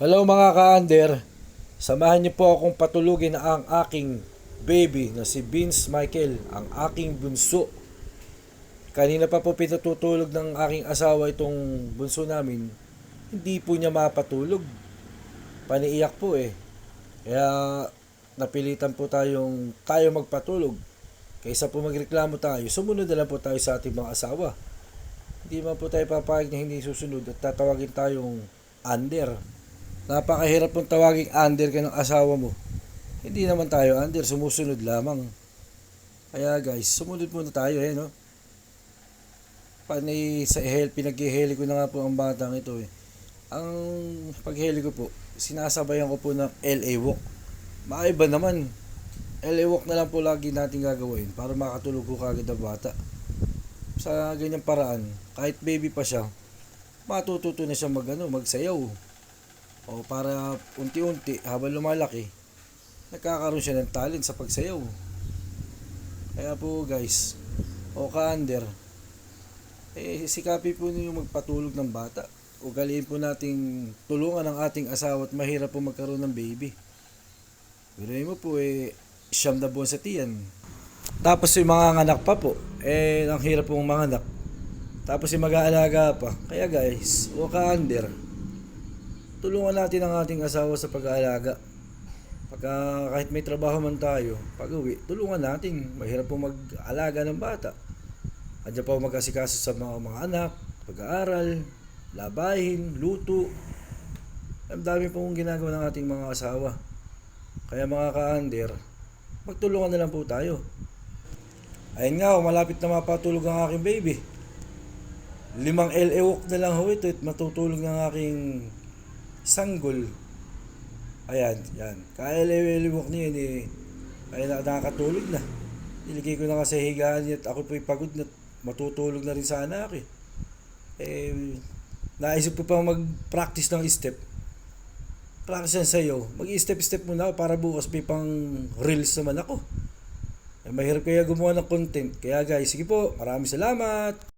Hello mga ka-under, samahan niyo po akong patulugin ang aking baby na si Vince Michael, ang aking bunso. Kanina pa po pinatutulog ng aking asawa itong bunso namin, hindi po niya mapatulog. Paniiyak po eh. Kaya napilitan po tayong tayo magpatulog. Kaysa po magreklamo tayo, sumunod na lang po tayo sa ating mga asawa. Hindi man po tayo papayag na hindi susunod at tatawagin tayong under. Napakahirap pong tawaging under ka ng asawa mo. Hindi naman tayo under, sumusunod lamang. Kaya guys, sumunod muna tayo eh, no? Panay sa hel, pinag-heli ko na nga po ang batang ito eh. Ang pagheli ko po, sinasabayan ko po ng LA walk. Maiba naman. LA walk na lang po lagi natin gagawin para makatulog ko kagad ang bata. Sa ganyang paraan, kahit baby pa siya, matututo na siya mag, ano, magsayaw. O para unti-unti habang lumalaki, nagkakaroon siya ng talent sa pagsayaw. Kaya po guys, o ka-under, eh sikapi po ninyo magpatulog ng bata. Ugaliin po nating tulungan ang ating asawa at mahirap po magkaroon ng baby. Biruin mo po eh, siyam na buwan sa tiyan. Tapos yung mga anak pa po, eh ang hirap pong mga anak. Tapos yung mag-aalaga pa. Kaya guys, o ka-under, tulungan natin ang ating asawa sa pag-aalaga. Pagka kahit may trabaho man tayo, pag uwi, tulungan natin. Mahirap po mag-alaga ng bata. Andiyan pa ako mag-asikaso sa mga, mga anak, pag-aaral, labahin, luto. Ang dami pong ginagawa ng ating mga asawa. Kaya mga ka-under, magtulungan na lang po tayo. Ayun nga, oh, malapit na mapatulog ang aking baby. Limang LA walk na lang ho ito at matutulog ng aking sanggol. Ayan, yan. Kaya LA walk niya eh. Ay na, nakakatulog na. Niligay ko na kasi higaan at ako po'y pagod na matutulog na rin sa anak eh. Eh, naisip ko pa mag-practice ng step. Practice yan sa'yo. Mag-step-step muna ako para bukas may pang reels naman ako. Eh, mahirap kaya gumawa ng content. Kaya guys, sige po, maraming salamat.